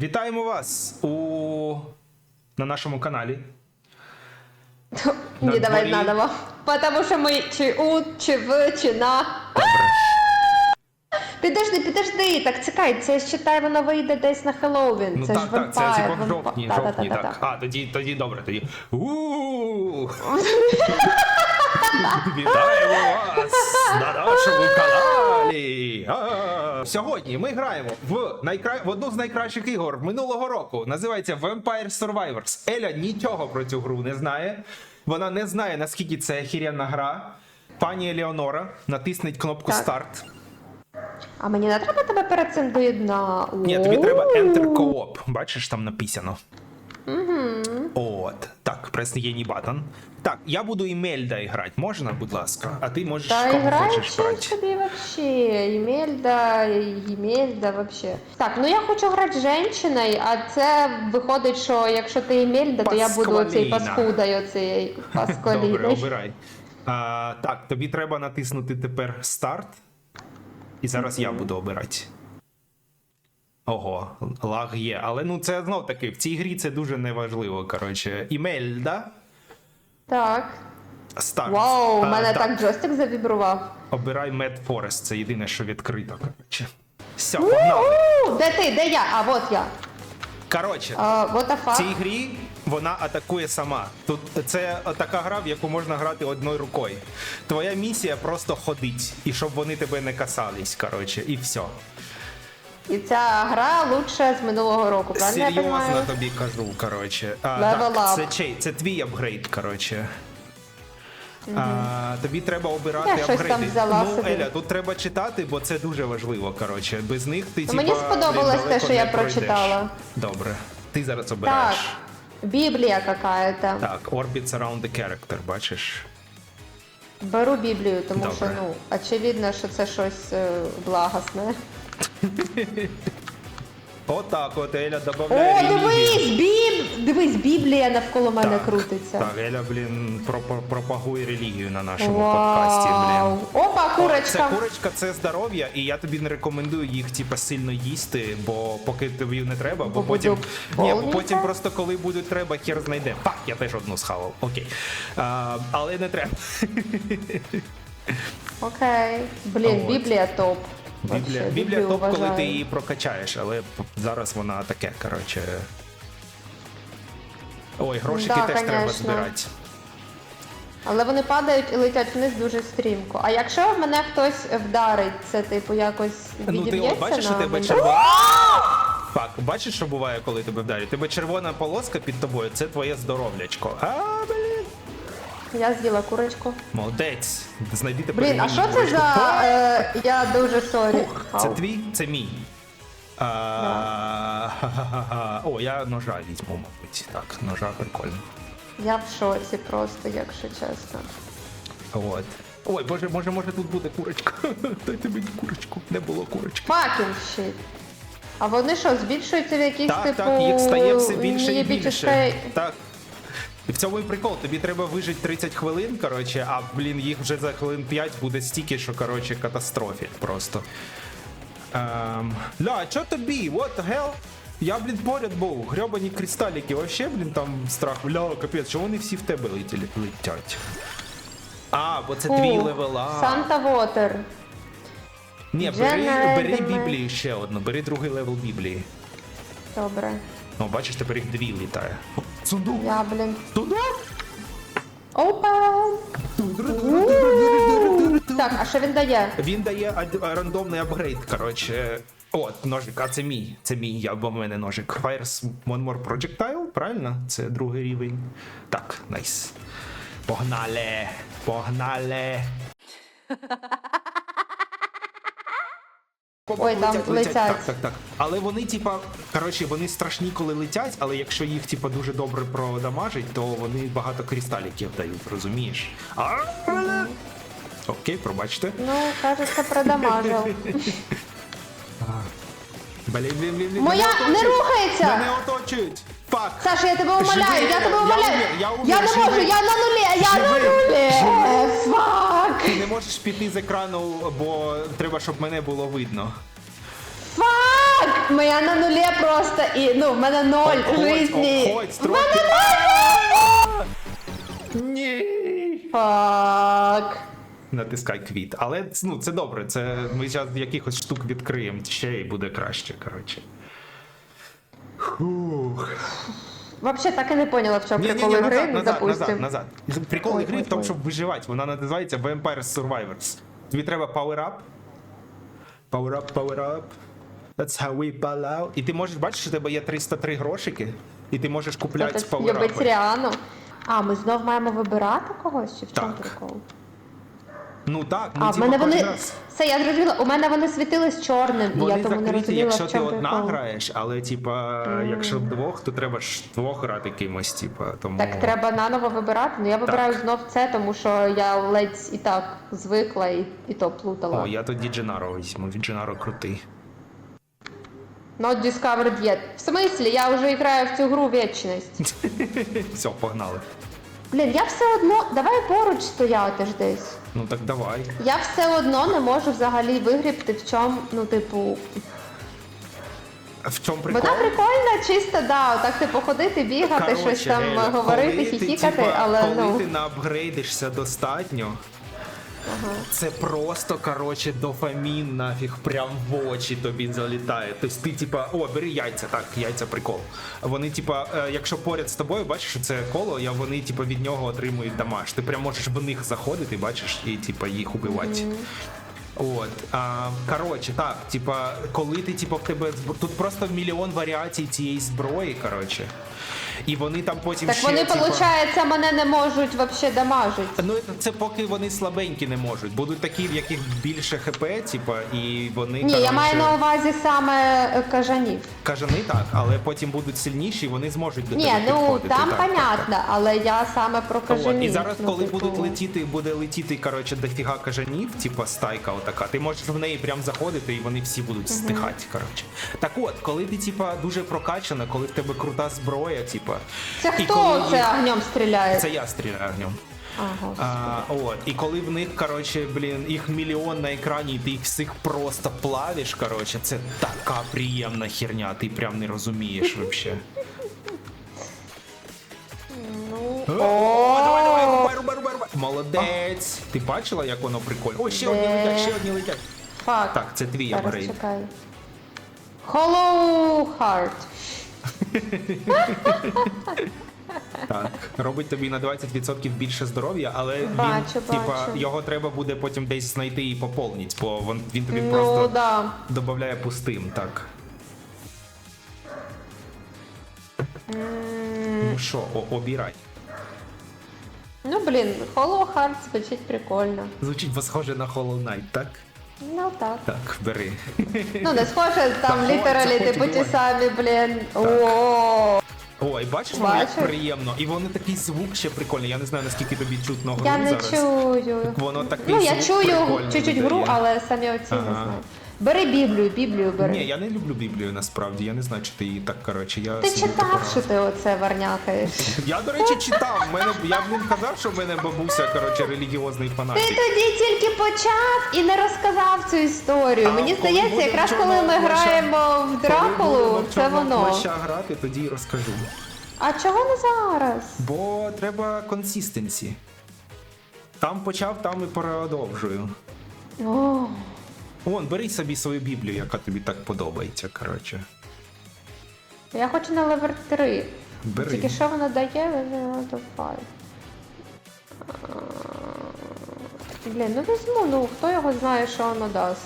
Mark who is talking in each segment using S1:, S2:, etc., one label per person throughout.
S1: Вітаємо вас у... на нашому каналі.
S2: Не
S1: На
S2: давай наново. Потому що ми чи у, чи в, чи на. Підожди, підожди, так чекай, це ж читай, воно вийде десь на Хеллоуін.
S1: Ну
S2: це
S1: так,
S2: ж
S1: так, це
S2: вампір,
S1: типа в жовтні, жовтні, так. А, тоді, тоді добре, тоді. Вітаємо вас на нашому каналі. А, Сьогодні ми граємо в, найкра... в одну з найкращих ігор минулого року. Називається Vampire Survivors. Еля нічого про цю гру не знає. Вона не знає, наскільки це охеренна гра. Пані Елеонора натисніть кнопку
S2: Так.
S1: старт.
S2: А мені не треба тебе перед цим доєдна.
S1: Ні, тобі треба Enter Co-op. Бачиш, там написано. От. Так, прес єні батон. Так, я буду Імельда грати. Можна, будь ласка? А ти можеш
S2: Та
S1: кому
S2: играй
S1: хочеш
S2: чим
S1: брати.
S2: собі вообще. Емельда, Емельда вообще. Так, ну я хочу грати женщиною, а це виходить, що якщо ти Емельда, то я буду оцей
S1: Паскваліна.
S2: паскудою, оцей
S1: Добре, обирай. А, так, тобі треба натиснути тепер старт. І зараз я буду обирати. Ого, лаг є. Але ну це знов таки, в цій грі це дуже неважливо. Коротше, Імельда.
S2: Так.
S1: Старт.
S2: Вау, у мене так джойстик завібрував.
S1: Обирай Mad Forest, це єдине, що відкрито. Коротше. Все, погнали.
S2: Де ти? Де я? А, от я.
S1: Коротше,
S2: А, what the
S1: в
S2: fuck?
S1: цій грі вона атакує сама. Тут це така гра, в яку можна грати одною рукою. Твоя місія просто ходить, і щоб вони тебе не касались, коротше, і все.
S2: І ця гра лучше з минулого року, правильно я
S1: Серйозно
S2: розумію?
S1: тобі кажу, коротше. А,
S2: Level
S1: так,
S2: up.
S1: це чей? Це твій апгрейд, коротше. А, тобі треба обирати
S2: Я щось там
S1: апгрейди.
S2: взяла
S1: ну,
S2: собі.
S1: Еля, тут треба читати, бо це дуже важливо. Коротше. Без них ти
S2: Ну, мені сподобалось
S1: блін,
S2: те,
S1: далеко
S2: що я
S1: пройдеш.
S2: прочитала.
S1: Добре. Ти зараз
S2: Так.
S1: обираєш.
S2: Біблія какая-то.
S1: Так, Orbits Around the Character, бачиш?
S2: Беру Біблію, тому
S1: Добре.
S2: що ну очевидно, що це щось е, благосне.
S1: Отак, от Еля
S2: О,
S1: додає
S2: дивись! Біб... Дивись, Біблія навколо мене
S1: Так,
S2: крутиться.
S1: Так, Еля, блін, пропагує релігію на нашому подкасті, блін.
S2: Опа,
S1: Це
S2: курочка.
S1: курочка, це здоров'я, і я тобі не рекомендую їх типа сильно їсти, бо поки тобі не треба, бо,
S2: Бо
S1: потім ні, бо потім просто коли буде треба, хер знайде. Пак, я теж одну схавав. Окей. А, але не треба.
S2: Окей. Блін,
S1: От.
S2: Біблія топ.
S1: Біблія, Біблія
S2: Біблію
S1: топ, коли
S2: вважаю.
S1: ти її прокачаєш, але зараз вона таке, коротше. Ой, грошики
S2: Да,
S1: теж треба
S2: конечно.
S1: збирати.
S2: Але вони падають і летять вниз дуже стрімко. А якщо в мене хтось вдарить, це типу якось
S1: Ну ти
S2: відіб'ється
S1: от бачиш,
S2: на
S1: у тебе
S2: мені?
S1: червона. Бачиш, що буває, коли тебе вдарять? Тебе червона полоска під тобою, це твоє здоровлячко. А.
S2: Я з'їла курочку.
S1: Молодець. Знайди тепер.
S2: Блін, а
S1: мені
S2: що це
S1: курочку.
S2: за. Е, я дуже сорі.
S1: Це
S2: Ау.
S1: твій, це мій. А, ха-ха-ха. О, я ножа візьму, мабуть. Так, ножа прикольно.
S2: Я в шоці просто, якщо чесно.
S1: От. Ой, боже, може, може тут буде курочка. Дайте мені курочку. Не було курочки.
S2: Fucking shit. А вони що, збільшуються в якісь
S1: Так,
S2: типу.
S1: так, їх стає все більше і більше. Так. І в цьому і прикол, тобі треба вижити 30 хвилин, коротше, а блін, їх вже за хвилин 5 буде стільки, що коротше катастрофі просто. Ем... Ля, чо тобі? What the hell? Я, блін, поряд був. Грьобані кристаліки, вообще, блін, там страх. Ля, капець, що вони всі в тебе летіли, летять? А, бо це твій левела.
S2: Санта Вотер.
S1: Ні, бери, бери. Біблії ще одну, бери другий левел Біблії.
S2: Добре.
S1: Ну, бачиш, тепер їх дві літає. Сундук!
S2: Я, блін.
S1: Сундук!
S2: Open! Так, а що він дає?
S1: Він дає ад- рандомний апгрейд, коротше. От, ножик, а це мій. Це мій, я, бо в мене ножик. Fires One More Projectile, правильно? Це другий рівень. Так, найс. Погнали! Погнали!
S2: Ой, там летять.
S1: Так, так, так. Але вони, типа, коротше, вони страшні, коли летять, але якщо їх, типа, дуже добре продамажить, то вони багато кристаліків дають, розумієш? А, Окей, пробачте.
S2: Ну, кажеться, продамажив.
S1: Блін, блін, блін, блін.
S2: Моя
S1: мене
S2: не
S1: оточують!
S2: рухається!
S1: Мене оточують! Фак!
S2: Саша, я тебе умоляю, я тебе
S1: я умер, я умер,
S2: Я не
S1: живи.
S2: можу, я на нулі, я на
S1: живи.
S2: Фак!
S1: Ти не можеш піти з екрану, бо треба, щоб мене було видно.
S2: Фак! моя на нулі просто і ну в мене ноль
S1: Обходь,
S2: жизні.
S1: обходь, трохи. Ні.
S2: Фак.
S1: Натискай квіт. Але ну, це добре. Це ми зараз якихось штук відкриємо. Ще й буде краще, коротше. Фух.
S2: Вообще так і не поняла, в
S1: ні,
S2: прикол ігри,
S1: назад, назад,
S2: допустим.
S1: назад, назад. Прикол
S2: Ой,
S1: ігри
S2: ой,
S1: в тому, щоб виживати. Вона називається Vampire Survivors. Тобі треба power up. Power up, power up. That's how we ball out. І ти можеш бачиш, що у тебе є 303 грошики, і ти можеш купляти
S2: Тобто
S1: power up.
S2: А, ми знов маємо вибирати когось чи в чому
S1: Так.
S2: прикол?
S1: Ну так, ми
S2: А, в мене вони.
S1: раз.
S2: Все, я зрозуміла. У мене вони світились чорним, і
S1: Вони
S2: я тому не
S1: закриті,
S2: розуміла,
S1: якщо
S2: в
S1: ти
S2: чому
S1: одна
S2: прикол.
S1: граєш, але типа, якщо двох, то треба ж двох грати кимось, типа, тому.
S2: Так треба наново вибирати. Ну я вибираю знов це, тому що я ледь і так звикла і, і то плутала.
S1: О, я тоді Дженаро візьму, він Дженаро крутий.
S2: Not discovered yet. В смислі, я вже граю в цю гру вічність.
S1: Все, погнали.
S2: Блін, я все одно. Давай поруч стояти ж десь.
S1: Ну так давай.
S2: Я все одно не можу взагалі вигрібти в чому, ну, типу.
S1: В чому прикол?
S2: Вона прикольна, чисто, да, так типу ходити, бігати, щось там
S1: Геля,
S2: говорити,
S1: коли ти,
S2: хіхікати,
S1: типа,
S2: але
S1: коли
S2: ну.
S1: ти наапгрейдишся достатньо, це просто, короче, дофамін нафіг прям в очі тобі залітає. Тобто ти, типа, о, бери яйця, так, яйця прикол. Вони, типа, е, якщо поряд з тобою, бачиш, що це коло, я вони, типа, від нього отримують дамаж. Ти прям можеш в них заходити, бачиш, і типа їх убивати. От, а, коротше, так, типа, коли ти, типа, в тебе тут просто мільйон варіацій цієї зброї, коротше. І вони там потім
S2: Так
S1: ще,
S2: вони,
S1: типа...
S2: виходить, мене не можуть взагалі дамажити.
S1: Ну це поки вони слабенькі не можуть. Будуть такі, в яких більше хп, типа, і вони
S2: Ні, я маю на увазі саме е, кажанів.
S1: кажани так, але потім будуть сильніші, і вони зможуть до
S2: Ні, ну
S1: підходити.
S2: там
S1: так, так,
S2: понятно, але я саме про
S1: так.
S2: Кажанів.
S1: і зараз,
S2: ну,
S1: коли
S2: типу.
S1: будуть летіти, буде летіти, коротше, дофіга кажанів, типа стайка отака, ти можеш в неї прям заходити, і вони всі будуть стихати. Коротше. Так от, коли ти, типа, дуже прокачана, коли в тебе крута зброя, типа.
S2: Це хто
S1: коли
S2: це огнем стріляє?
S1: Це я стріляю огнем.
S2: Ага.
S1: А, от, і коли в них, коротше, блін, їх мільйон на екрані, і ти їх всіх просто плавиш, коротше, це така приємна херня, ти прям не розумієш вообще.
S2: Ну,
S1: О, давай, давай, рубай, рубай, рубай, рубай. Молодець. Ти бачила, як воно прикольно? О, ще одні летять, ще одні летять.
S2: фак.
S1: Так, це твій апгрейд.
S2: Hollow Heart.
S1: Так, робить тобі на 20% більше здоров'я, але
S2: Бачу,
S1: він, типа,
S2: бачу.
S1: його треба буде потім десь знайти і поповнити, бо він, він тобі
S2: Ну,
S1: просто
S2: да.
S1: додає пустим, так. Ну що, о- обирай.
S2: Ну, блін, Hollow Heart звучить прикольно.
S1: Звучить бо схоже на Hollow Knight, так?
S2: Ну так.
S1: Так, бери.
S2: Ну, не схоже, там
S1: Заходь,
S2: літералі,
S1: заходь,
S2: типу ті самі, блін. О,
S1: Ой, бачиш, воно як приємно. І воно такий звук ще прикольний. Я не знаю, наскільки тобі чутно гру
S2: я не
S1: зараз.
S2: чую.
S1: Воно такий
S2: Ну, я
S1: звук
S2: чую
S1: прикольний
S2: чуть-чуть гру,
S1: видає.
S2: але самі оці не
S1: Ага.
S2: знаю. Бери Біблію, Біблію бери.
S1: Ні, я не люблю Біблію насправді. Я не знаю, чи ти її так, коротше. Я
S2: Ти
S1: собі
S2: читав, що ти оце варнякаєш?
S1: Я, до речі, читав. Мене, я блін казав, що в мене бабуся, коротше, релігіозний
S2: Ти тоді тільки почав і не розказав цю історію.
S1: А
S2: Мені
S1: коли
S2: здається,
S1: буде
S2: якраз коли ми
S1: плаща-
S2: граємо в Дракулу,
S1: Коли в
S2: це
S1: чорного
S2: воно.
S1: плаща грати, тоді й розкажу.
S2: А чого не зараз?
S1: Бо треба консистенсі. Там почав, там і продовжую.
S2: О,
S1: Вон, бери собі свою Біблію, яка тобі так подобається, коротше.
S2: я хочу на левер 3.
S1: Бери.
S2: Тільки що воно дає, five. А, Блін, ну візьму, ну хто його знає, що воно дасть.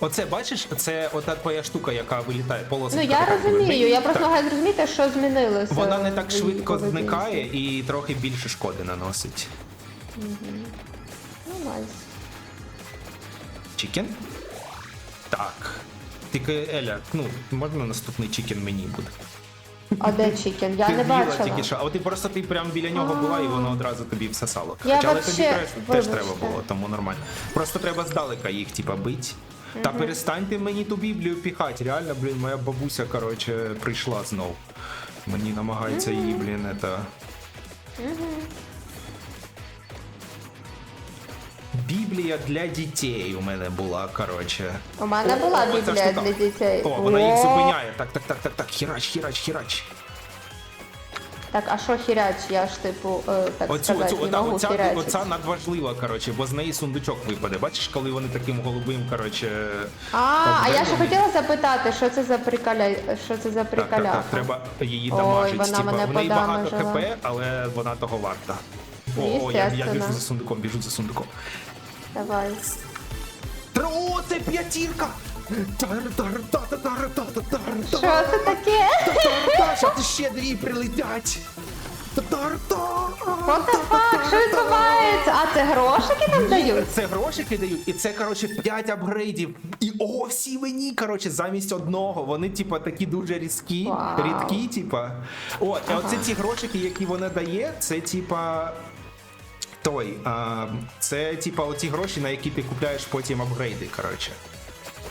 S1: Оце бачиш, це ота твоя штука, яка вилітає
S2: Ну я розумію, я просто маю зрозуміти, що змінилося.
S1: Вона не так швидко зникає і трохи більше шкоди наносить.
S2: Ну, найс.
S1: Чікен? Так. Тільки Еля, ну, можна наступний чікен мені буде.
S2: А де Чікен? Я
S1: ти
S2: не бачила.
S1: тільки що, а от ти просто ти прям біля нього була і воно одразу тобі всосало.
S2: Я
S1: Хоча, але
S2: вообще-
S1: тобі теж, теж
S2: вибачте.
S1: треба було, тому нормально. Просто треба здалека їх, типа, бить. Та перестаньте мені ту біблію піхати. Реально, блін, моя бабуся, коротше, прийшла знов. Мені намагається її, блін, это. Біблія для дітей у мене була, коротше.
S2: У мене
S1: О,
S2: була
S1: о, ця
S2: біблія
S1: штука.
S2: для дітей.
S1: О, вона їх
S2: О,
S1: зупиняє. Так, так, так, так, так. Хірач, хірач, хірач.
S2: Так, а що хірач? Я ж типу, е, так
S1: Оцю,
S2: сказати,
S1: оцю,
S2: не
S1: ота,
S2: можу
S1: оця,
S2: хірачити.
S1: оця надважлива, коротше, бо з неї сундучок випаде. Бачиш, коли вони таким голубим, коротше.
S2: А, а я ще хотіла запитати, що це за приколя... що це за
S1: Так, так,
S2: приколяха?
S1: так, треба її
S2: Ой,
S1: дамажити.
S2: вона
S1: Типа,
S2: мене
S1: в неї багато
S2: подамажила.
S1: хп, але вона того варта. О, о я, я біжу за сундуком, біжу за сундуком.
S2: Давай.
S1: О, це п'ятірка!
S2: Що це таке?
S1: Таша, ти ще дві прилетять! Та-тар-та!
S2: What the fuck? Що відбувається? А це грошики нам дають?
S1: Це грошики дають, і це, коротше, 5 апгрейдів. І о, всі мені, коротше, замість одного. Вони, типа, такі дуже різкі,
S2: Вау.
S1: рідкі, типа. О, і оце ці грошики, які вона дає, це типа. Той, а, це типа оці гроші, на які ти купляєш потім апгрейди, коротше.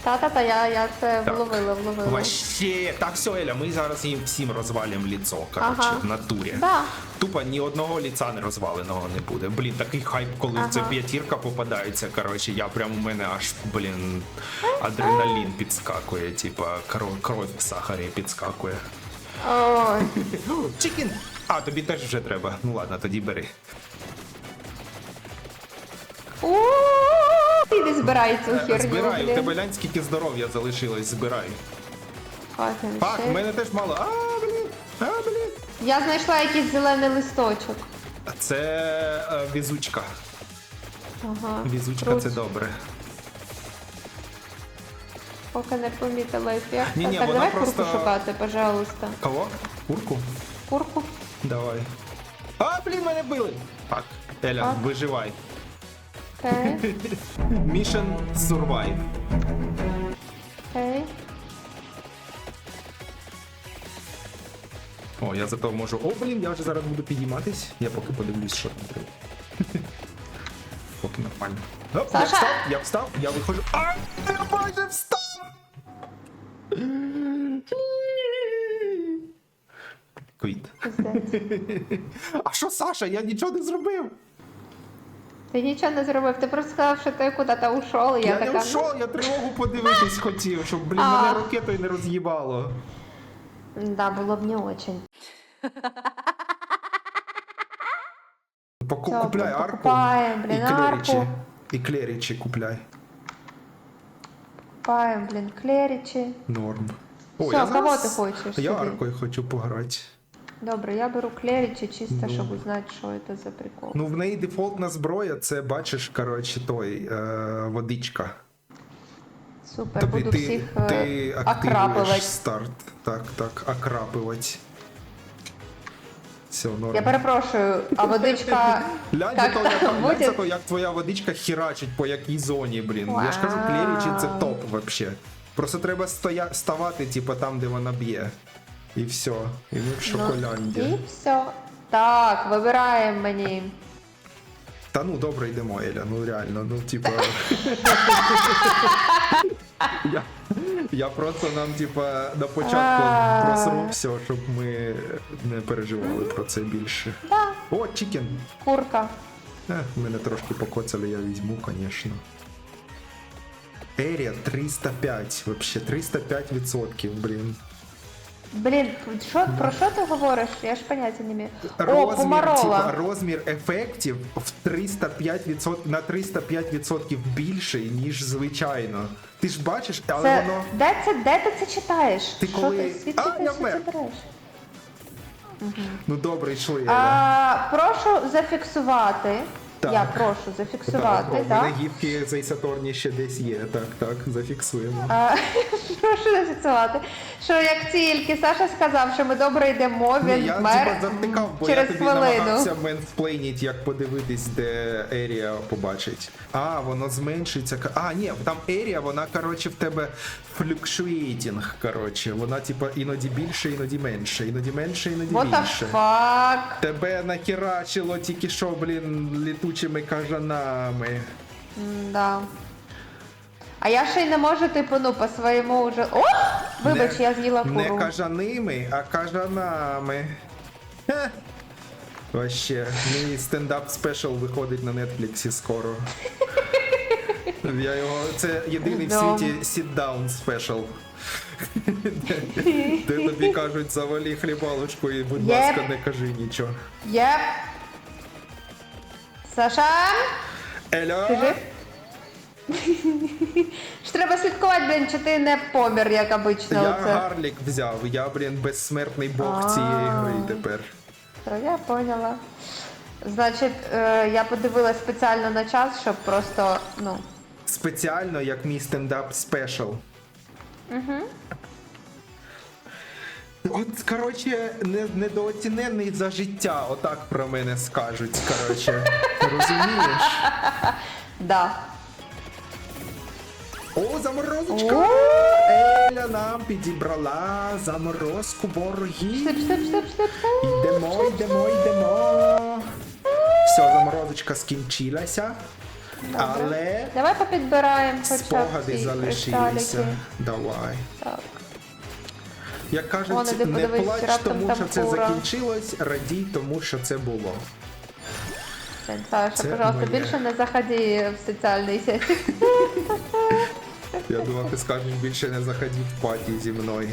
S2: Та-та-та, я, я це
S1: Так.
S2: вловила, вловила.
S1: Вообще, так все, Еля, ми зараз їм всім розвалимо ліцо, коротше,
S2: Ага.
S1: в натурі.
S2: Да.
S1: Тупо ні одного ліца не розваленого не буде. Блін, такий хайп, коли
S2: Ага.
S1: це п'ятірка попадається. Коротше, я прям у мене аж, блін, адреналін підскакує, типа кров, кров в сахарі підскакує.
S2: Ой.
S1: Чікін! А, тобі теж вже треба. Ну ладно, тоді бери.
S2: У-у-у, збирай цю
S1: Е,
S2: херню,
S1: Збирай, у
S2: блін.
S1: тебе глянь, скільки здоров'я залишилось, збирай.
S2: Fucking shit.
S1: у мене теж мало. А, блін, а, блін.
S2: Я знайшла якийсь зелений листочок.
S1: Це е, візучка.
S2: Ага.
S1: Візучка
S2: Круто.
S1: це добре.
S2: Поки не помітила ефект.
S1: Ні-ні,
S2: так,
S1: вона
S2: давай
S1: просто-
S2: курку шукати, пожалуйста.
S1: Кого? Курку?
S2: Курку.
S1: Давай. А, блін, мене били! Так, Еля, виживай.
S2: Окей.
S1: Mission Survive.
S2: Окей.
S1: О, я зато можу. О, блін, я вже зараз буду підійматись. Я поки подивлюсь, що там треба. Поки нормально. Оп, я
S2: Саша!
S1: встав, я встав, я виходжу. А, я майже встав! Квіт.
S2: Пиздець.
S1: А що, Саша? Я нічого не зробив.
S2: Ти нічого не зробив, ти просто сказав, що ти куди-то ушов, я,
S1: Я,
S2: така.
S1: не вшов, я тривогу подивитись хотів, щоб, блін,
S2: А.
S1: мене ракетою не роз'їбало.
S2: Да, було б не очень.
S1: Поку-
S2: Всё,
S1: купляй арку
S2: покупаем, блін,
S1: і клерічі.
S2: арку.
S1: І клерічі купляй.
S2: Паєм, блін, клерічі.
S1: Норм.
S2: Всё, кого ти хочеш
S1: Я
S2: собі?
S1: аркою хочу пограти.
S2: Добре, я беру клерічі чисто,
S1: Ну.
S2: щоб узнати, що це за прикол.
S1: Ну, в неї дефолтна зброя, це бачиш, коротше, той е, водичка.
S2: Супер,
S1: Тобі
S2: буду
S1: ти,
S2: всіх
S1: ти
S2: е,
S1: активуєш
S2: окрапувати.
S1: старт. Так, так, окрапувати. Все, норм.
S2: Я перепрошую, а водичка
S1: Глянь
S2: як
S1: зато, як, глянь як твоя водичка хірачить по якій зоні, блін. Я ж кажу, клерічі це топ вообще. Просто треба стоя... ставати, типу, там, де вона б'є. І все. І ми в шоколяді.
S2: Ну, і все. Так, вибираємо мені.
S1: Та ну добре йдемо, Еля, ну реально, ну типа. я, я просто нам, типа, на початку просру все, щоб ми не переживали про це більше.
S2: Да,
S1: О, чікен!
S2: курка.
S1: Е, мене трошки покоцали, я візьму, звісно. Ерія 305, вообще 305%, блін.
S2: Блін, що, про що ти говориш? Я ж поняття не маю. О,
S1: Розмір,
S2: помарола.
S1: типа, розмір ефектів в 305%, на 305% більший, ніж звичайно. Ти ж бачиш, але
S2: Це,
S1: воно.
S2: де, це, де ти це читаєш?
S1: Ти
S2: Що
S1: коли-
S2: ти, звідки
S1: А,
S2: ти
S1: я
S2: все
S1: вмер.
S2: це береш?
S1: Ну добре, йшли.
S2: А, прошу зафіксувати.
S1: Так.
S2: Я прошу зафіксувати,
S1: так,
S2: так?
S1: у мене гібки цей Сатурні ще десь є. Так, так, зафіксуємо.
S2: А, прошу зафіксувати, що як тільки Саша сказав, що ми добре йдемо, він
S1: Ні, я
S2: вмер
S1: типа завтикав, бо
S2: через
S1: я тобі
S2: хвилину.
S1: намагався менсплейніть, як подивитись, де Ерія побачить. А, воно зменшується. А, ні, там Ерія, вона, коротше, в тебе флюкшуєтінг, коротше. Вона, типа, іноді більше, іноді менше, іноді менше, іноді
S2: What the
S1: більше.
S2: fuck?
S1: Тебе нахерачило тільки що, блін, літучими кажанами.
S2: Да. А я ще й не можу, типу, ну, по своєму вже. О! Вибач,
S1: Не-
S2: я з'їла
S1: Не кажаними, а кажанами. Хе. Вообще, мій стендап спешл виходить на Нетфліксі скоро. Я його. Це єдиний в світі sit-down special. де, де тобі кажуть, завалі хлібалочку і, будь
S2: Єп.
S1: ласка, не кажи нічого.
S2: Єп. Саша? Ти жив? Ж треба слідкувати, блін, чи ти не помер, як обично.
S1: Я
S2: оце.
S1: гарлік взяв, я, блін, безсмертний бог
S2: А.
S1: цієї гри тепер.
S2: То я поняла. Значить, е, я подивилась спеціально на час, щоб просто, ну.
S1: Спеціально як мій стендап спешл. Угу. От, коротше, не, недооцінений за життя, отак про мене скажуть. Коротше, розумієш?
S2: Да.
S1: О, заморозочка! Еля нам підібрала заморозку боргів.
S2: Штип, штип, штип, штип, штип.
S1: Йдемо, йдемо, йдемо. Все, заморозочка скінчилася. Але
S2: Давай попідбираємо хоча б
S1: спогади
S2: ці
S1: залишилися. Давай.
S2: Так.
S1: Як кажуть,
S2: іди
S1: не
S2: подивись,
S1: плач
S2: раптом
S1: тому,
S2: там
S1: що це
S2: кура.
S1: закінчилось, радій тому, що це було.
S2: Саша,
S1: Це
S2: пожалуйста,
S1: моє.
S2: більше не заходи в соціальні сеті.
S1: Я думав, ти скажеш більше не заходіть в паті зі мною.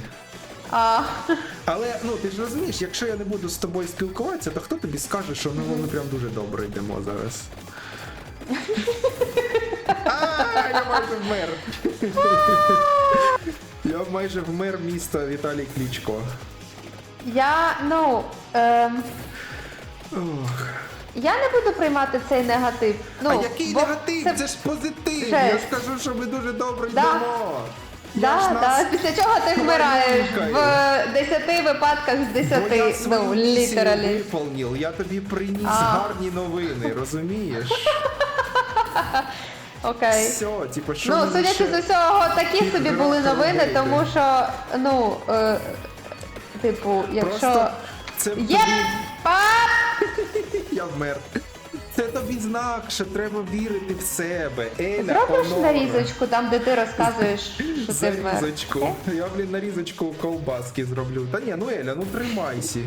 S2: А,
S1: Але ну ти ж розумієш, якщо я не буду з тобою спілкуватися, то хто тобі скаже, що ну ми прям дуже добре йдемо зараз. А, я майже вмер. Я майже вмер міста Віталій Клічко.
S2: я, ну, ем,
S1: Ох.
S2: Я не буду приймати цей негатив. Ну,
S1: а який
S2: бо
S1: негатив? Це... ж позитив.
S2: жесть.
S1: Я ж кажу, що ми дуже добре
S2: Да.
S1: йдемо.
S2: Да,
S1: нас-
S2: да, після чого ти вмираєш в 10 випадках з
S1: Бо я
S2: 10,
S1: свою
S2: ну, літералі.
S1: виповнив. Я тобі приніс
S2: А.
S1: гарні новини, розумієш?
S2: Окей.
S1: Все, типу, що
S2: Ну, судячи
S1: ще-
S2: з усього, такі собі були новини, тому що, ну, е, типу, якщо.
S1: Просто це
S2: Є! Пап!
S1: Я вмер. Це тобі знак, що треба вірити в себе. Еля,
S2: Зробиш
S1: онора.
S2: нарізочку там, де ти розказуєш, що ти вмер.
S1: Зарізочку. Я, блін, нарізочку ковбаски зроблю. Та ні, ну Еля, ну тримайся.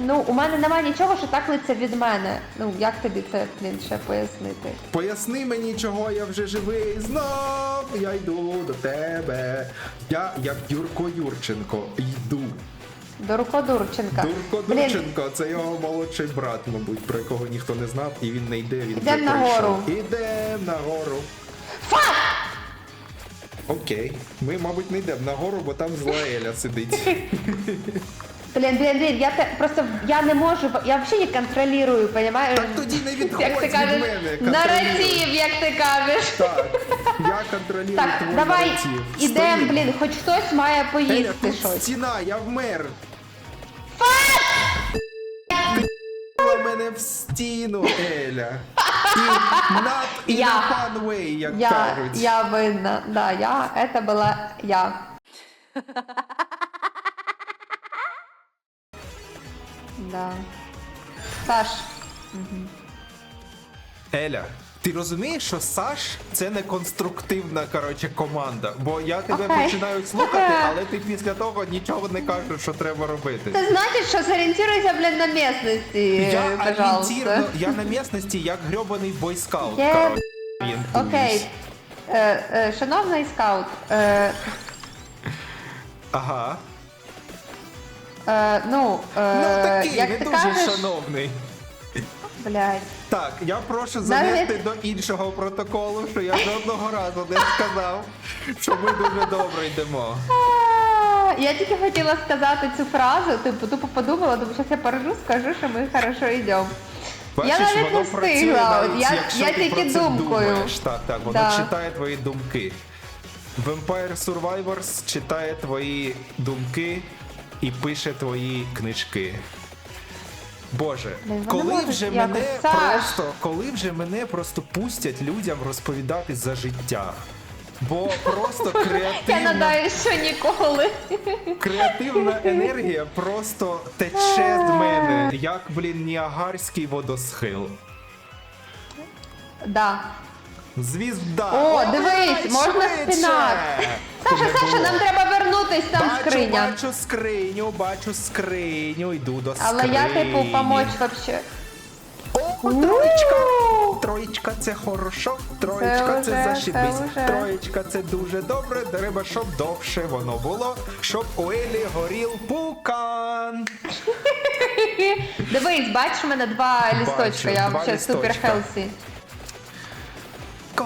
S2: Ну, у мене немає нічого, що так литься від мене. Ну, як тобі це, блін, ще пояснити?
S1: Поясни мені, чого я вже живий. Знов я йду до тебе. Я, як Юрко Юрченко, йду.
S2: Дурко Дурченка.
S1: Дурко
S2: Блін,
S1: Дурченко, це його молодший брат, мабуть, про якого ніхто не знав, і він не йде, він
S2: Ідем
S1: вже
S2: нагору.
S1: прийшов. Ідем нагору.
S2: Фак!
S1: Окей. Ми, мабуть, не йдемо нагору, бо там зла Еля сидить.
S2: Блін, блін, блін, я те, просто я не можу, я взагалі не контролюю, понімаєш?
S1: Так тоді не відходь від мене, контролюй.
S2: наратив, як ти кажеш.
S1: Так, я контролюю
S2: Так,
S1: твій
S2: давай
S1: наратив.
S2: ідем,
S1: Стоїть.
S2: блін, хоч хтось має
S1: Еля,
S2: поїсти
S1: тут
S2: щось.
S1: стіна, я вмер. Ти в мене в стіну, Еля. І на, і
S2: Я.
S1: на fun way, як
S2: Я,
S1: кажуть.
S2: я винна, да, я, это была я. Да. Саш,
S1: Еля, ти розумієш, що Саш це не конструктивна коротше, команда. Бо я тебе
S2: Окей.
S1: починаю слухати, але ти після того нічого не кажеш, що треба робити.
S2: це значить, що зорієнтуйся, блін, на місцевості,
S1: Я
S2: Е, пожалуйста.
S1: орієнтірно, я на місності як грьобаний бойскаут.
S2: Є-
S1: коротше, орієнтуюсь.
S2: Окей. Е, е, шановний скаут, е,
S1: Ага.
S2: е, ну, е,
S1: Ну такий,
S2: як
S1: не
S2: ти
S1: дуже
S2: кажеш,
S1: шановний.
S2: блядь,
S1: Так, я прошу занести до іншого протоколу, що я жодного разу не сказав, що ми дуже добре йдемо.
S2: Я тільки хотіла сказати цю фразу, типу, тупо подумала, думаю, зараз я порожу, скажу, що ми хорошо йдемо.
S1: Бачиш,
S2: я навіть
S1: воно
S2: не встигла,
S1: навіть,
S2: я,
S1: якщо
S2: я
S1: ти
S2: тільки
S1: про це
S2: думкою.
S1: Думаєш. Так, так, воно
S2: Да.
S1: читає твої думки. Vampire Survivors читає твої думки і пише твої книжки. Боже,
S2: Блін, вони
S1: коли
S2: можуть
S1: вже
S2: якось,
S1: мене
S2: Саш.
S1: просто, коли вже мене просто пустять людям розповідати за життя. Бо просто
S2: Я
S1: креативна,
S2: надаю, що ніколи.
S1: креативна енергія просто тече з мене, як, блін, Ніагарський водосхил.
S2: Да.
S1: Звізда!
S2: О, дивись, можна
S1: швидше!
S2: Саша, Саша, нам треба вернутись, там
S1: бачу,
S2: скриня.
S1: Бачу скриню, бачу скриню, йду до
S2: Але я, типу, помочь вообще.
S1: О, троєчка! Троєчка це хорошо, троєчка це,
S2: Це
S1: зашибись. Троєчка це дуже добре. Треба, щоб довше воно було, щоб у Елі горів пукан.
S2: Дивись, бачиш, у мене два лісточка, я взагалі супер хелсі.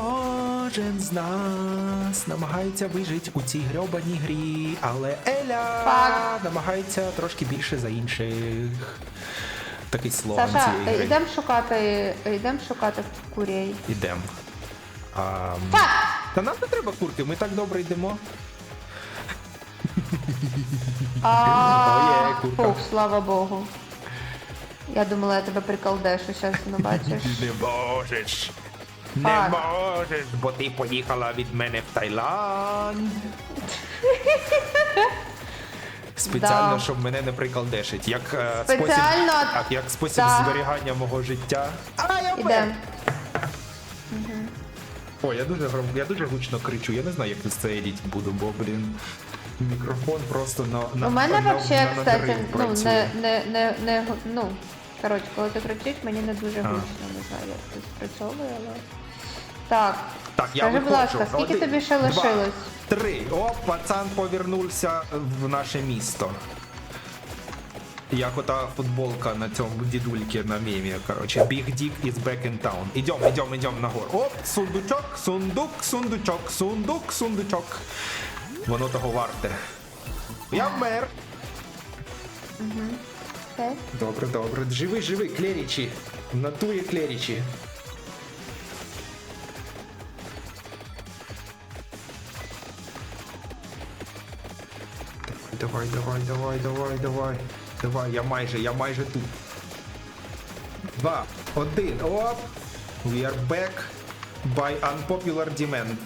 S1: Кожен з нас намагається вижити у цій грьобаній грі, але Еля
S2: Так.
S1: намагається трошки більше за інших. Такий слоган
S2: Саша,
S1: цієї гри.
S2: йдемо шукати, йдемо шукати курей.
S1: Ідем. А,
S2: Так!
S1: та нам не треба курки, ми так добре йдемо.
S2: А,
S1: курка.
S2: Фух, слава Богу. Я думала, я тебе приколдешу, зараз ну бачиш.
S1: Не можеш. Не
S2: Так.
S1: можеш, бо ти поїхала від мене в Таїланд. Спеціально,
S2: Да.
S1: щоб мене не приколдешить. Як е,
S2: Спеціально,
S1: спосіб, так, як спосіб
S2: да.
S1: зберігання мого життя. А, я
S2: Ідем.
S1: О, я дуже гром- я дуже гучно кричу. Я не знаю, як це едіть буду, бо блін. Мікрофон просто на, на
S2: У мене
S1: на, на
S2: кстати,
S1: надрив
S2: ну,
S1: працює.
S2: не, не, не, не, ну, коротше, коли ти кричиш, мені не дуже гучно, не знаю, як це спрацьовує, але... Так,
S1: Так, я
S2: скажи, будь
S1: виходжу.
S2: ласка, скільки
S1: Один,
S2: тобі ще
S1: два,
S2: лишилось?
S1: Три. О, пацан повернувся в наше місто. Як ота футболка на цьому дідульки на мемі, короче. Big Dick is back in town. Ідем, ідем, ідем нагору. Оп, сундучок, сундук, сундучок, сундук, сундучок. Воно того варте. Я вмер.
S2: Окей.
S1: Добре, добре. Живи, живи, клерічі. В натурі клерічі. Давай, давай, давай, давай, давай. Давай, я майже, я майже тут. Два, один, оп. We are back by unpopular demand.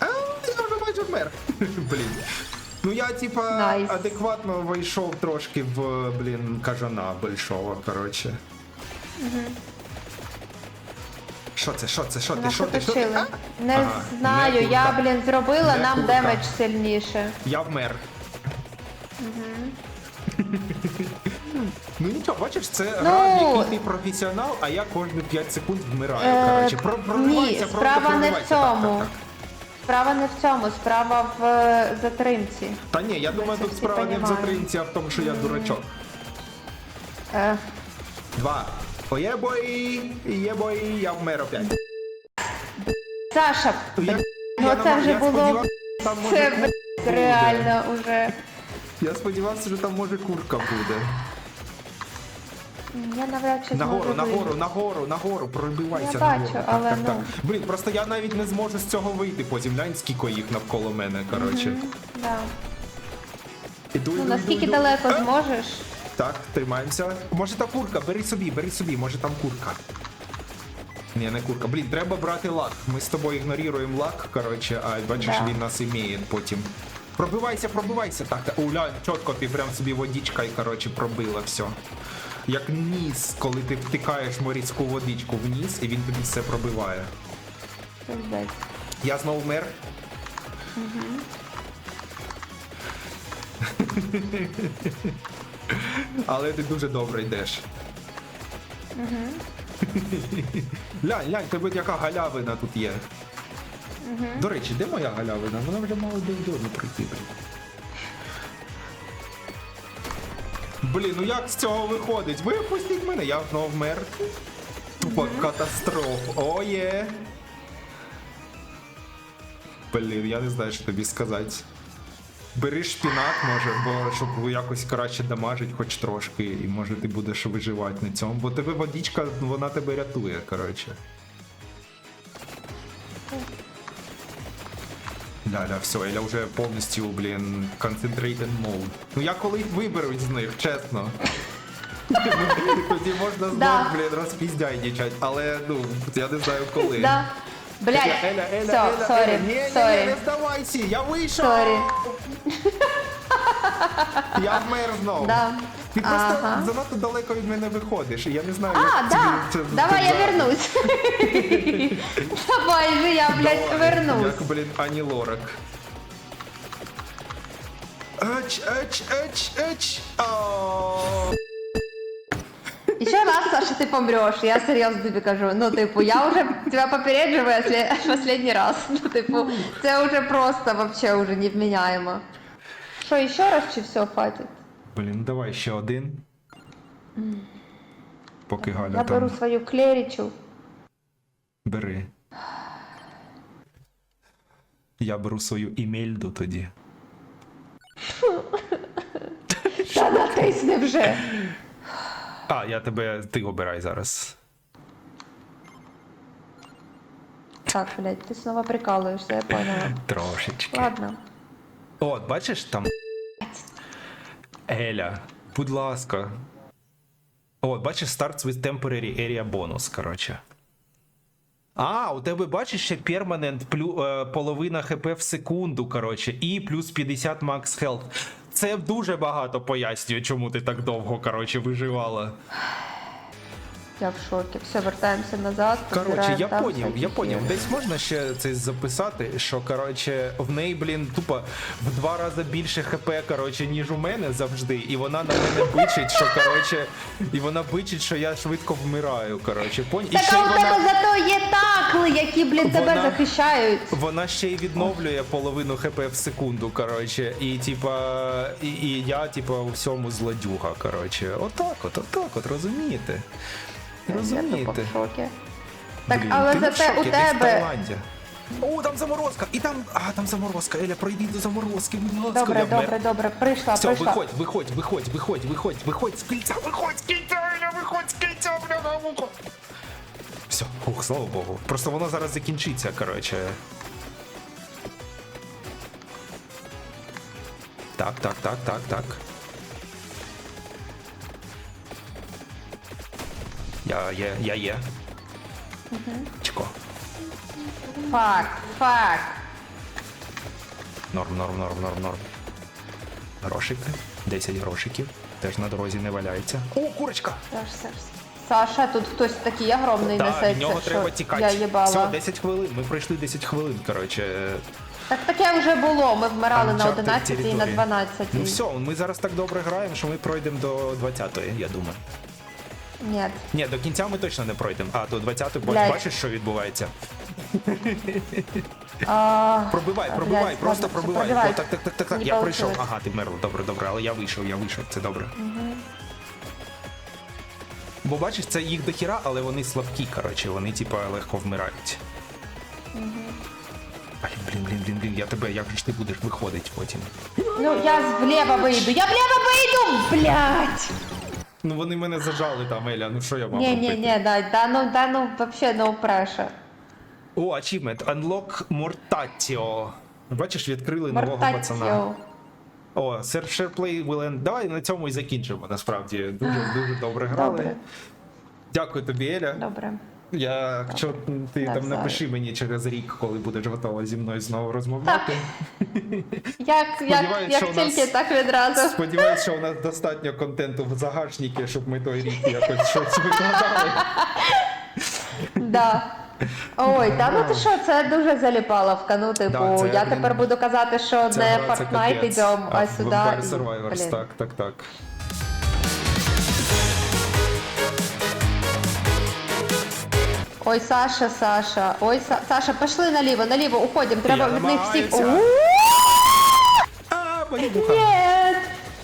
S1: А, я вже майже вмер. Блін. Ну я типа
S2: Найс.
S1: адекватно вийшов трошки в, блін, кажана большого, коротше. Що це, що це, що ти, що ти, що ти? А?
S2: Не
S1: Ага,
S2: знаю,
S1: не
S2: я, блін, зробила
S1: Не
S2: нам
S1: курка.
S2: демедж сильніше.
S1: Я вмер. Ну нічого, бачиш, це
S2: Ну,
S1: гра, в якій ти професіонал, а я кожні 5 секунд вмираю.
S2: Е,
S1: Коротше, Про-
S2: Ні,
S1: проривайся, просто
S2: справа не в
S1: проривайся. Так,
S2: цьому.
S1: так, так.
S2: Справа не в цьому, справа в е, затримці.
S1: Та ні, я думаю,
S2: це
S1: тут
S2: всі
S1: справа не в затримці, а в тому, що я дурачок.
S2: Е,
S1: Два. О, є бой, є бой, я вмер опять.
S2: Саша,
S1: Я,
S2: ну
S1: я
S2: це
S1: нама-
S2: вже
S1: я
S2: було.
S1: сподівався, там може
S2: Це блядь, реально уже.
S1: Я сподівався, що там може курка буде.
S2: Я навряд чи
S1: Нагору,
S2: зможу
S1: нагору,
S2: вийти.
S1: нагору, нагору, пробивайся
S2: Я
S1: нагору.
S2: бачу,
S1: Так,
S2: але
S1: так, так.
S2: ну.
S1: Блін, просто я навіть не зможу з цього вийти потім. Глянь, скільки їх навколо мене, коротше.
S2: Да.
S1: Іду,
S2: Ну
S1: іду,
S2: наскільки
S1: іду, іду.
S2: далеко
S1: Е,
S2: зможеш?
S1: Так, тримаємося. Може та курка, бери собі, бери собі, може там курка. Ні, не курка. Блін, треба брати лак. Ми з тобою ігноруємо лак, коротше, а бачиш,
S2: Да.
S1: він нас імеє потім. Пробивайся, пробивайся. Так, так. Уля, чітко ти прям собі водичка і, коротше, пробила все. Як ніс, коли ти втикаєш морську водичку вниз, і він тобі все пробиває.
S2: Пиздець.
S1: Я знову вмер. Але ти дуже добре йдеш. Глянь, глянь, тебе яка галявина тут є. До речі, де моя галявина? Вона вже мала до дому прийти. Блін. Ну як з цього виходить? Випустіть мене, я знову вмер. Тупо катастроф. О, є. Блін, я не знаю, що тобі сказати. Бери шпінат, може, бо щоб якось краще дамажить хоч трошки, і може ти будеш виживати на цьому. Бо тебе водичка, вона тебе рятує, коротше. Ля-ля, все, Еля вже повністю, блін, concentrated mode. Ну я коли виберусь з них, чесно. Тоді можна знов,
S2: Да.
S1: блін, розпіздяйничать, але ну, я не знаю коли.
S2: Да. Блядь,
S1: Еля, Еля,
S2: все,
S1: Еля,
S2: сорі,
S1: Еля, ні, ні, ні,
S2: сорі,
S1: не здавайся, я вийшов!
S2: сорі.
S1: Я вмер знов.
S2: Да.
S1: Ти просто
S2: Ага.
S1: занадто далеко від мене виходиш, і я не знаю,
S2: А,
S1: як
S2: да,
S1: тобі це
S2: давай я вернусь. Давай же я, блядь,
S1: Давай,
S2: вернусь.
S1: Як, блін, Ані Лорак. Еч, еч, еч. О.
S2: Еще раз, Саша, ты помрешь. Я серйозно тобі кажу. Ну, типу, я вже тебе попереджую осле- последний раз. Ну, типу, це вже просто вообще уже невменяемо. Що, ще раз чи все, хватить?
S1: Блін, давай ще один. Поки Галя
S2: Я
S1: там
S2: беру свою клерічу.
S1: бери. Я беру свою імельду тоді.
S2: Та натисни вже.
S1: А, я тебе. Ти обирай зараз.
S2: Так, блядь, ти снова прикалуєшся, я поняла.
S1: Трошечки.
S2: Ладно.
S1: От, бачиш там. Еля, будь ласка. От, бачиш, starts with temporary area bonus, коротше. А, у тебе бачиш ще перманент плю, е, половина хп в секунду, коротше, і плюс 50 max health. Це дуже багато пояснює, чому ти так довго, коротше, виживала.
S2: Я в шокі. Все, вертаємося назад.
S1: Коротше, я
S2: там
S1: поняв, я поняв. Десь можна ще це записати, що коротше в неї, блін, тупо в два рази більше хп, коротше, ніж у мене завжди. І вона на мене бичить, що коротше, і вона бичить, що я швидко вмираю. Коротше, пон... І
S2: Так
S1: ще й
S2: а у тебе
S1: вона,
S2: зато є такли, які, блін, тебе
S1: Вона-
S2: захищають.
S1: вона ще й відновлює половину хп в секунду. Коротше, і типа, і, і я, типа, у всьому злодюга. Коротше, отак, от, отак, от розумієте?
S2: Я тупо
S1: Розумієте?
S2: в шокі. Так,
S1: Блін,
S2: але
S1: ти не в
S2: зате у
S1: шокі, ти в
S2: тебе.
S1: Таїланді. О, там заморозка! І там. А, там заморозка. Еля, пройди до заморозки, будь ласка.
S2: Добре,
S1: я вмер.
S2: добре, добре. Прийшла,
S1: Все,
S2: прийшла.
S1: виходь, виходь, виходь, виходь, виходь, виходь з кільця, виходь з кільця, Еля, виходь з кільця, бля, на вухо. Все, ух, слава Богу. Просто воно зараз закінчиться, коротше. Так, так, так, так, так. Я є, я є. Чко.
S2: Фак, фак.
S1: Норм, норм, норм, норм, норм. Грошики. 10 грошиків. Теж на дорозі не валяється. О, курочка!
S2: Саш, Саш. Саша, тут хтось такий огромний
S1: Так,
S2: несеться.
S1: від нього
S2: що
S1: треба тікати.
S2: Я їбала.
S1: Все, 10 хвилин. Ми пройшли 10 хвилин, коротше.
S2: Так таке вже було. Ми вмирали на
S1: Uncharted
S2: 11 і на
S1: території.
S2: 12.
S1: Ну все, ми зараз так добре граємо, що ми пройдемо до 20-ї, я думаю.
S2: Ні.
S1: Ні, до кінця ми точно не пройдемо. А до 20-ї, бо
S2: Блядь.
S1: бачиш, що відбувається?
S2: А,
S1: Пробивай,
S2: блядь,
S1: пробивай, просто
S2: ладно,
S1: пробивай.
S2: пробивай.
S1: О, так, так, так, так, так.
S2: Не
S1: Я
S2: получилось.
S1: Ага, ти вмерла. Добре, добре, але я вийшов, я вийшов, це добре. Бо бачиш, це їх дохіра, але вони слабкі, коротше, вони типа легко вмирають. Блін, блін, блін, блін, блін, я тебе, як же ж ти будеш виходити потім?
S2: Ну я вліво вийду. Я вліво вийду, блядь!
S1: Ну вони мене зажали там, Еля, ну що я мав
S2: Ні,
S1: робити?
S2: ні, ні, да, да, ну, да, ну, вообще, no pressure.
S1: О, achievement, unlock Mortatio. Бачиш, відкрили нового пацана. О, Share Play will end. Давай на цьому і закінчимо, насправді. Дуже, дуже добре грали.
S2: Добре,
S1: Дякую тобі, Еля.
S2: добре.
S1: Я, якщо ти там
S2: Навзаєм.
S1: напиши мені через рік, коли будеш готова зі мною знову розмовляти.
S2: Як, як, як тільки, так відразу.
S1: Сподіваюсь, що у нас достатньо контенту в загашнику, щоб ми той рік якось щось викладали.
S2: Да. Ой, та ну ти що, це дуже заліпаловка. Ну, типу, я тепер буду казати, що не Fortnite йдемо, а сюди.
S1: Survivors, так, так, так.
S2: Ой, Саша, Саша. Ой, Са... Саша, пішли наліво, наліво, уходимо. Треба
S1: Я
S2: від них всіх.
S1: намагаюся. А, мені вуха.
S2: Ні!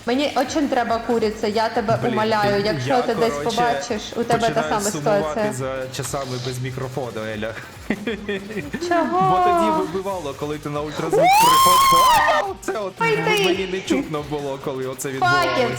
S2: Мені очень треба куриця, я тебе
S1: Блін,
S2: умоляю.
S1: ти-
S2: Якщо
S1: я,
S2: ти десь
S1: коротше,
S2: побачиш, у тебе та
S1: починаю
S2: сама
S1: сумувати
S2: ситуація.
S1: за часами без мікрофону, Еля.
S2: Чого?
S1: Бо тоді вибивало, коли ти на ультразвук приходив. Це от
S2: Ой, ти!
S1: мені не чутно було, коли оце
S2: Fuck
S1: відбувалося.